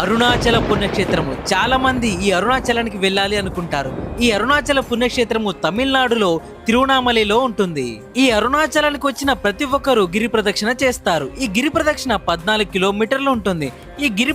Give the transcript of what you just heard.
అరుణాచల పుణ్యక్షేత్రము. చాలా మంది ఈ అరుణాచలానికి వెళ్ళాలి అనుకుంటారు. ఈ అరుణాచల పుణ్యక్షేత్రము తమిళనాడులో తిరువణామలలో ఉంటుంది. ఈ అరుణాచలానికి వచ్చిన ప్రతి ఒక్కరూ గిరి ప్రదక్షిణ చేస్తారు. ఈ గిరి ప్రదక్షిణ పద్నాలుగు కిలోమీటర్లు ఉంటుంది. ఈ గిరి